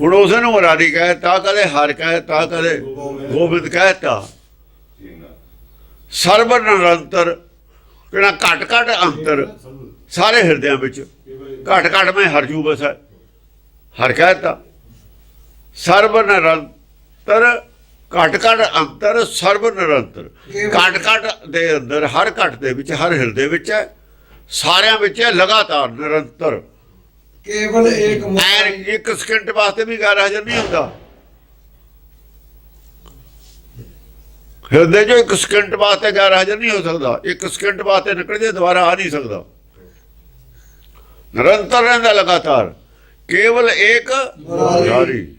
ਹੁਣ ਉਸ ਨੂੰ ਮੁਰਾਰੀ ਕਹਿਤਾ ਕਦੇ ਹਰ ਕਹਿਤਾ ਕਦੇ ਗੋਬਿੰਦ ਕਹਿਤਾ। ਸਰਬ ਨਿਰੰਤਰ, ਕਿਹੜਾ ਘਟ ਘਟ ਅੰਤਰ, ਸਾਰੇ ਹਿਰਦਿਆਂ ਵਿੱਚ। ਘਟ ਘਟ ਮੈਂ ਹਰਜੂ ਹੈ ਹਰ ਕਹਿਤਾ। ਸਰਬ ਨਿਰੰਤਰ, ਘਟ ਘਟ ਅੰਤਰ, ਸਰਬ ਨਿਰੰਤਰ। ਘਟ ਘਟ ਦੇ ਅੰਦਰ, ਹਰ ਘਟ ਦੇ ਵਿੱਚ, ਹਰ ਹਿਰਦੇ ਵਿੱਚ ਹੈ। ਸਾਰਿਆਂ ਵਿੱਚ ਹੈ, ਲਗਾਤਾਰ ਨਿਰੰਤਰ। ਕੇਵਲ ਏਕ ਐਨ ਇੱਕ ਸਕਿੰਟ ਵਾਸਤੇ ਵੀ ਗੈਰ ਹਾਜ਼ਰ ਨਹੀਂ ਹੁੰਦਾ। ਹਿਰਦੇ ਚੋਂ ਇੱਕ ਸਕਿੰਟ ਵਾਸਤੇ ਗੈਰ ਹਾਜ਼ਰ ਨਹੀਂ ਹੋ ਸਕਦਾ। ਇੱਕ ਸਕਿੰਟ ਵਾਸਤੇ ਨਿਕਲ ਜੇ ਦੁਬਾਰਾ ਆ ਨਹੀਂ ਸਕਦਾ। ਨਿਰੰਤਰ ਰਹਿੰਦਾ ਲਗਾਤਾਰ। ਕੇਵਲ ਇੱਕ ਮੁਰਾਰੀ।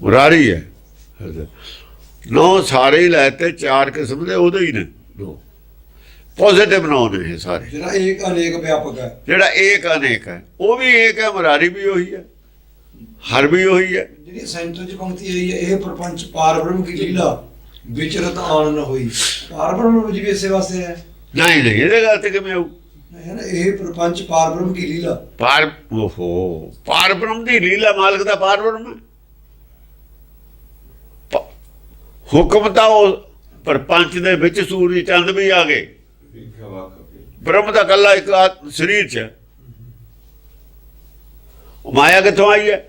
ਮੁਰਾਰੀ। ਹੈ। ਨੌ ਸਾਰੇ ਹੀ ਲੈ ਤੇ ਚਾਰ ਕਿਸਮ ਦੇ ਉਹਦੇ ਹੀ ਨੇ। ਨੌ। ਪੋਜ਼ਿਟਿਵ ਨੌ ਨੇ ਇਹ ਸਾਰੇ। ਜਿਹੜਾ ਏਕ ਅਨੇਕ ਵਿਆਪਕ ਹੈ। ਜਿਹੜਾ ਏਕ ਅਨੇਕ ਹੈ ਉਹ ਵੀ ਏਕ ਹੈ ਮੁਰਾਰੀ ਵੀ ਉਹੀ ਹੈ ਹਰ ਵੀ ਉਹੀ ਹੈ। ਜਿਹੜੀ ਸੈਂਟਰ ਚ ਪੰਕਤੀ ਆਈ ਹੈ ਇਹ ਪ੍ਰਪੰਚ ਪਾਰ ਬ੍ਰਹਮ ਕੀ ਲੀਲਾ ਵਿਚਰਤ ਆਨ ਨ ਹੋਈ। ਪਾਰ ਬ੍ਰਹਮ ਵਿੱਚ ਵੀ ਇਸੇ ਵਾਸਤੇ ਹੈ। ਨਹੀਂ ਨਹੀਂ ਇਹਦੇ ਗੱਲ ਤੇ ਕਿਵੇਂ ਆਊ? ਹੈ ਨਾ ਇਹ ਪ੍ਰਪੰਚ ਪਾਰ ਬ੍ਰਹਮ ਕੀ ਲੀਲਾ। ਪਾਰ ਓਹੋ ਪਾਰ ਬ੍ਰਹਮ ਦੀ ਲੀਲਾ ਮਾਲਕ ਦਾ ਪਾਰ ਬ੍ਰਹਮ ਹੈ। ਪ- ਹੁਕਮ ਤਾਂ ਉਹ ਪਰਪੰਚ ਦੇ ਵਿੱਚ ਸੂਰਜ ਚੰਦ ਵੀ ਆ ਗਏ। ਬ੍ਰਹਮ ਦਾ ਕੱਲਾ ਇੱਕ ਆਤ- ਸਰੀਰ ਚ। ਉਹ ਮਾਇਆ ਕਿੱਥੋਂ ਆਈ ਹੈ?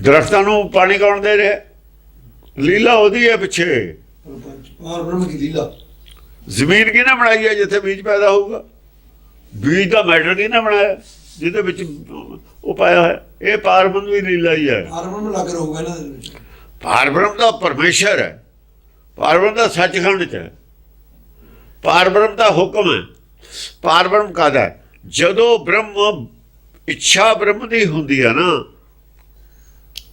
ਦਰਖਤਾਂ ਨੂੰ ਪਾਣੀ ਕੌਣ ਦੇ ਰਿਹਾ ਲੀਲਾ ਉਹਦੀ ਹੈ ਪਿੱਛੇ। ਪਾਰ ਬ੍ਰਹਮ ਕੀ ਲੀਲਾ। ਜ਼ਮੀਨ ਕਿਹਨੇ ਬਣਾਈ ਹੈ ਜਿੱਥੇ ਬੀਜ ਪੈਦਾ ਹੋਊਗਾ? ਬੀਜ ਦਾ ਮੈਟਰ ਕਿਹਨੇ ਬਣਾਇਆ? ਜਿਹਦੇ ਵਿੱਚ ਉਹ ਪਾਇਆ ਹੈ ਇਹ ਪਾਰਬ੍ਰਹਮ ਦੀ ਲੀਲਾ ਹੀ ਹੈ। ਪਾਰ ਬ੍ਰਹਮ ਲੱਗ ਰਹੂਗਾ ਇਹਨਾਂ ਦੇ ਵਿੱਚ। ਪਾਰਬ੍ਰਹਮ ਦਾ ਪਰਮੇਸ਼ਰ ਹੈ। ਪਾਰਬ੍ਰਹਮ ਦਾ ਸੱਚਖੰਡ ਚ ਹੈ। ਪਾਰਬ੍ਰਹਮ ਦਾ ਹੁਕਮ ਹੈ। ਪਾਰਬ੍ਰਹਮ ਕਾਦਾ ਹੈ? ਜਦੋਂ ਬ੍ਰਹਮ ਇੱਛਾ ਬ੍ਰਹਮ ਦੀ ਹੁੰਦੀ ਹੈ ਨਾ,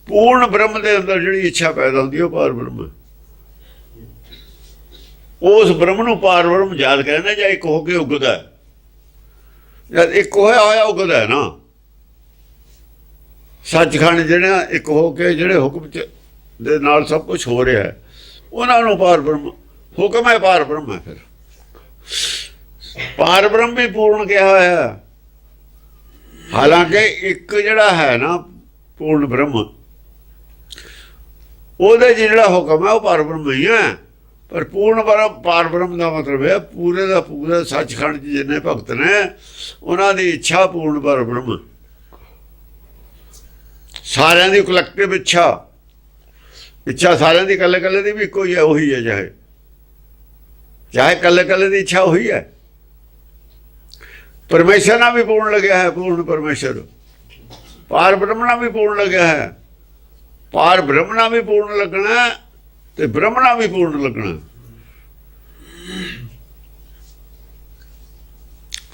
ਪੂਰਨ ਬ੍ਰਹਮ ਦੇ ਅੰਦਰ ਜਿਹੜੀ ਇੱਛਾ ਪੈਦਾ ਹੁੰਦੀ ਉਹ ਪਾਰ ਬ੍ਰਹਮ ਹੈ। ਉਸ ਬ੍ਰਹਮ ਨੂੰ ਪਾਰਬ੍ਰਹਮ ਯਾਦ ਕਹਿੰਦੇ ਜਾਂ ਇੱਕ ਹੋ ਕੇ ਉਗਦਾ ਹੈ? ਜਦ ਇੱਕ ਹੋਇਆ ਹੋਇਆ ਉਗਦਾ ਹੈ ਨਾ। ਸੱਚਖੰਡ ਜਿਹੜਾ ਇੱਕ ਹੋ ਕੇ ਜਿਹੜੇ ਹੁਕਮ ਚ ਦੇ ਨਾਲ ਸਭ ਕੁਝ ਹੋ ਰਿਹਾ ਹੈ, ਉਹਨਾਂ ਨੂੰ ਪਾਰ ਬ੍ਰਹਮ ਹੁਕਮ ਹੈ ਪਾਰ ਬ੍ਰਹਮ ਹੈ ਫਿਰ। ਪਾਰ ਬ੍ਰਹਮ ਵੀ ਪੂਰਨ ਕਿਹਾ ਹੋਇਆ ਹਾਲਾਂਕਿ ਇੱਕ ਜਿਹੜਾ ਹੈ ਨਾ, ਪੂਰਨ ਬ੍ਰਹਮ, ਉਹਦੇ 'ਚ ਜਿਹੜਾ ਹੁਕਮ ਹੈ, ਉਹ ਪਾਰ ਬ੍ਰਹਮ ਹੀ ਹੈ। ਪਰ ਪੂਰਨ ਬ੍ਰਹਮ ਪਾਰ ਬ੍ਰਹਮ ਦਾ ਮਤਲਬ ਹੈ, ਪੂਰੇ ਦਾ ਪੂਰਾ ਸੱਚਖੰਡ 'ਚ ਜਿੰਨੇ ਭਗਤ ਨੇ, ਉਹਨਾਂ ਦੀ ਇੱਛਾ ਪੂਰਨ ਪਰ ਬ੍ਰਹਮ ਸਾਰਿਆਂ ਦੀ ਕਲੈਕਟਿਵ ਇੱਛਾ। ਇੱਛਾ ਸਾਰਿਆਂ ਦੀ ਕੱਲੇ ਕੱਲੇ ਦੀ ਵੀ ਇੱਕੋ ਹੀ ਹੈ ਉਹੀ ਹੈ, ਚਾਹੇ ਚਾਹੇ ਕੱਲੇ ਕੱਲੇ ਦੀ ਇੱਛਾ ਹੋਈ ਹੈ? ਪਰਮੇਸ਼ਰ ਨਾਲ ਵੀ ਪੂਰਨ ਲੱਗਿਆ ਹੈ, ਪੂਰਨ ਪਰਮੇਸ਼ਰ। ਪਾਰ ਬ੍ਰਹਮ ਨਾਲ ਵੀ ਪੂਰਨ ਲੱਗਿਆ ਹੈ। ਪਾਰ ਬ੍ਰਹਮ ਨਾਲ ਵੀ ਪੂਰਨ ਲੱਗਣਾ ਹੈ ਤੇ ਬ੍ਰਹਮ ਨਾਲ ਵੀ ਪੂਰਨ ਲੱਗਣਾ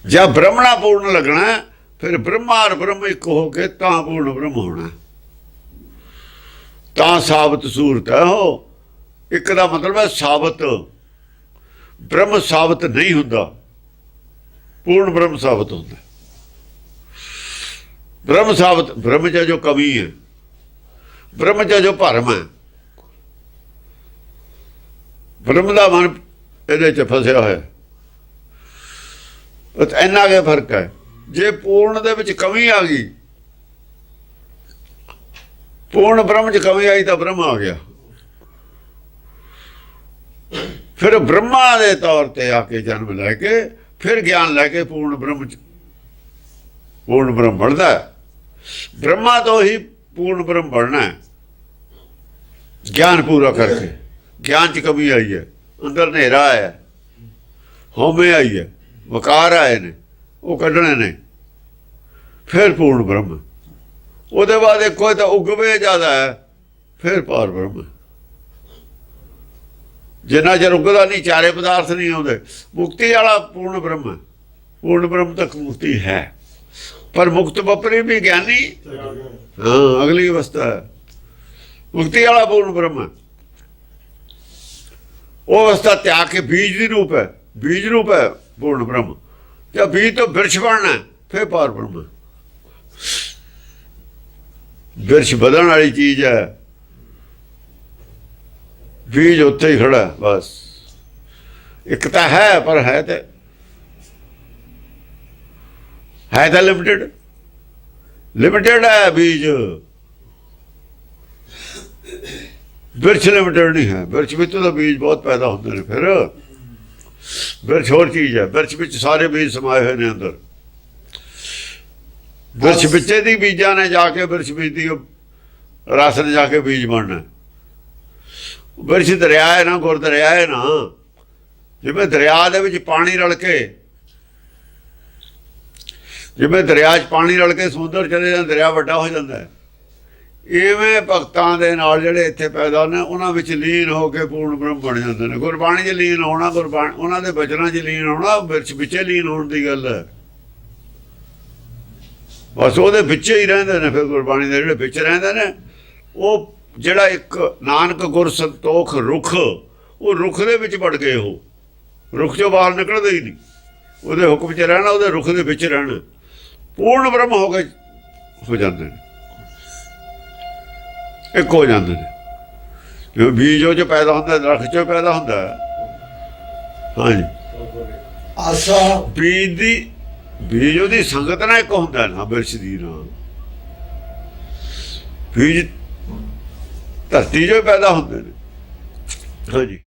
ਜਦ ਬ੍ਰਹਮ ਨਾਲ ਪੂਰਨ ਲੱਗਣਾ ਫਿਰ ਬ੍ਰਹਮਾ ਔਰ ਬ੍ਰਹਮ ਇੱਕ ਹੋ ਕੇ ਤਾਂ ਪੂਰਨ ਬ੍ਰਹਮ ਹੋਣਾ ਤਾਂ ਸਾਬਤ ਸੂਰਤ ਹੈ ਉਹ। ਇੱਕ ਦਾ ਮਤਲਬ ਹੈ ਸਾਬਤ। ਬ੍ਰਹਮ ਸਾਬਤ ਨਹੀਂ ਹੁੰਦਾ। ਪੂਰਨ ਬ੍ਰਹਮ ਸਾਬਤ ਹੁੰਦਾ। ਬ੍ਰਹਮ ਸਾਬਤ, ਬ੍ਰਹਮ 'ਚ ਜੋ ਕਮੀ ਹੈ, ਬ੍ਰਹਮ 'ਚ ਜੋ ਭਰਮ ਹੈ, ਬ੍ਰਹਮ ਦਾ ਮਨ ਇਹਦੇ 'ਚ ਫਸਿਆ ਹੋਇਆ। ਉਹ ਇੰਨਾ ਕੇ ਫ਼ਰਕ ਹੈ। ਜੇ ਪੂਰਨ ਦੇ ਵਿੱਚ ਕਮੀ ਆ ਗਈ, ਪੂਰਨ ਬ੍ਰਹਮ ਚ ਕਮੀ ਆਈ ਤਾਂ ਬ੍ਰਹਮ ਆ ਗਿਆ। ਫਿਰ ਬ੍ਰਹਮਾ ਦੇ ਤੌਰ ਤੇ ਆ ਕੇ ਜਨਮ ਲੈ ਕੇ, ਫਿਰ ਗਿਆਨ ਲੈ ਕੇ ਪੂਰਨ ਬ੍ਰਹਮ ਚ ਪੂਰਨ ਬ੍ਰਹਮ ਬਣਦਾ ਬ੍ਰਹਮਾ ਤੋਂ ਹੀ ਪੂਰਨ ਬ੍ਰਹਮ ਬਣਨਾ ਹੈ। ਗਿਆਨ ਪੂਰਾ ਕਰਕੇ। ਗਿਆਨ ਚ ਕਮੀ ਆਈ ਹੈ। ਅੰਦਰ ਹਨੇਰਾ ਆਇਆ ਹੋਮੇ ਆਈ ਹੈ। ਵਕਾਰ ਆਏ ਨੇ। ਉਹ ਕੱਢਣੇ ਨੇ। ਫਿਰ ਪੂਰਨ ਬ੍ਰਹਮ ਉਹਦੇ ਬਾਅਦ ਇੱਕੋ ਤਾਂ ਉਗਵੇ ਜ਼ਿਆਦਾ ਹੈ। ਫਿਰ ਪਾਰ ਬ੍ਰਹਮ ਜਿੰਨਾ ਚਿਰ ਉਗਦਾ ਨਹੀਂ, ਚਾਰੇ ਪਦਾਰਥ ਨਹੀਂ ਆਉਂਦੇ। ਮੁਕਤੀ ਵਾਲਾ ਪੂਰਨ ਬ੍ਰਹਮ ਪੂਰਨ ਬ੍ਰਹਮ ਤੱਕ ਮੁਕਤੀ ਹੈ। ਪਰ ਮੁਕਤ ਬਪਰੀ ਵੀ ਗਿਆਨੀ। ਹਾਂ, ਅਗਲੀ ਅਵਸਥਾ ਮੁਕਤੀ ਵਾਲਾ ਪੂਰਨ ਬ੍ਰਹਮ ਉਹ ਅਵਸਥਾ ਤਿਆਗ ਕੇ ਬੀਜ ਦੀ ਰੂਪ ਹੈ। ਬੀਜ ਰੂਪ ਹੈ ਪੂਰਨ ਬ੍ਰਹਮ। ਤੇ ਬੀਜ ਤੋਂ ਬਿਰਛ ਬਣਨਾ ਫਿਰ ਪਾਰ ਬ੍ਰਹਮ ਹੈ। ਬਿਰਛ ਵਧਣ ਵਾਲੀ ਚੀਜ਼ ਹੈ। ਬੀਜ ਉੱਥੇ ਹੀ ਖੜਾ ਬਸ। ਇੱਕ ਤਾਂ ਹੈ ਪਰ ਹੈ ਤੇ ਹੈ ਤਾਂ ਲਿਮਟਿਡ ਲਿਮਟਿਡ ਹੈ ਬੀਜ। ਬਿਰਛ ਲਿਮਟਿਡ ਨਹੀਂ ਹੈ। ਬਿਰਛ ਵਿੱਚ ਤਾਂ ਬੀਜ ਬਹੁਤ ਪੈਦਾ ਹੁੰਦੇ ਨੇ ਫਿਰ। ਬਿਰਛ ਹੋਰ ਚੀਜ਼ ਹੈ। ਬਿਰਛ ਵਿੱਚ ਸਾਰੇ ਬੀਜ ਸਮਾਏ ਹੋਏ ਨੇ ਅੰਦਰ। ਬਿਰਛ ਵਿੱਚੇ ਦੀ ਬੀਜਾਂ ਨੇ ਜਾ ਕੇ ਬਿਰਛ ਵਿੱਚ ਦੀ ਰਸ ਨੇ ਜਾ ਕੇ ਬੀਜ ਬਣਨਾ। ਵਿਰਸ਼ ਦਰਿਆ ਹੈ ਨਾ ਗੁਰ ਦਰਿਆ ਹੈ ਨਾ। ਜਿਵੇਂ ਦਰਿਆ ਦੇ ਵਿੱਚ ਪਾਣੀ ਰਲ ਕੇ, ਜਿਵੇਂ ਦਰਿਆ 'ਚ ਪਾਣੀ ਰਲ ਕੇ ਸਮੁੰਦਰ ਚਲੇ ਜਾਂਦਾ, ਦਰਿਆ ਵੱਡਾ ਹੋ ਜਾਂਦਾ ਹੈ। ਇਵੇਂ ਭਗਤਾਂ ਦੇ ਨਾਲ ਜਿਹੜੇ ਇੱਥੇ ਪੈਦਾ ਨੇ, ਉਹਨਾਂ ਵਿੱਚ ਲੀਨ ਹੋ ਕੇ ਪੂਰਨ ਬ੍ਰਹਮ ਬਣ ਜਾਂਦੇ ਨੇ। ਗੁਰਬਾਣੀ 'ਚ ਲੀਨ ਹੋਣਾ, ਗੁਰਬਾਣੀ, ਉਹਨਾਂ ਦੇ ਬਚਨਾਂ 'ਚ ਲੀਨ ਹੋਣਾ, ਵਿੱਚ ਵਿੱਚੇ ਲੀਨ ਹੋਣ ਦੀ ਗੱਲ ਹੈ। ਬਸ ਉਹਦੇ ਵਿੱਚੇ ਹੀ ਰਹਿੰਦੇ ਨੇ ਫਿਰ ਗੁਰਬਾਣੀ ਦੇ ਜਿਹੜੇ ਵਿੱਚ ਰਹਿੰਦੇ ਨੇ, ਉਹ ਜਿਹੜਾ ਇੱਕ ਨਾਨਕ ਗੁਰ ਸੰਤੋਖ ਰੁਖ ਉਹ ਰੁਖ ਦੇ ਵਿੱਚ ਵੜ ਗਏ ਉਹ। ਰੁਖ ਚੋਂ ਬਾਹਰ ਨਿਕਲਦੇ ਹੀ ਨਹੀਂ। ਉਹਦੇ ਹੁਕਮ 'ਚ ਰਹਿਣਾ ਉਹਦੇ ਰੁਖ ਦੇ ਵਿੱਚ ਰਹਿਣਾ। ਪੂਰਨ ਬ੍ਰਹਮ ਹੋ ਕੇ ਹੋ ਜਾਂਦੇ ਨੇ। ਇੱਕ ਹੋ ਜਾਂਦੇ ਨੇ। ਜਿਵੇਂ ਬੀਜ ਉਹ 'ਚ ਪੈਦਾ ਹੁੰਦਾ ਦਰਖਤ 'ਚੋਂ ਪੈਦਾ ਹੁੰਦਾ ਹੈ। ਹਾਂਜੀ। ਆਸਾ। ਬੀਜ ਦੀ ਬੀਜ ਉਹਦੀ ਸੰਗਤ ਨਾਲ ਇੱਕ ਹੁੰਦਾ ਨਾ ਬਿਰਛ ਦੀ ਨਾਲ। ਬੀਜ ਧਰਤੀ 'ਚੋਂ ਹੀ ਪੈਦਾ ਹੁੰਦੇ ਨੇ। ਹਾਂਜੀ।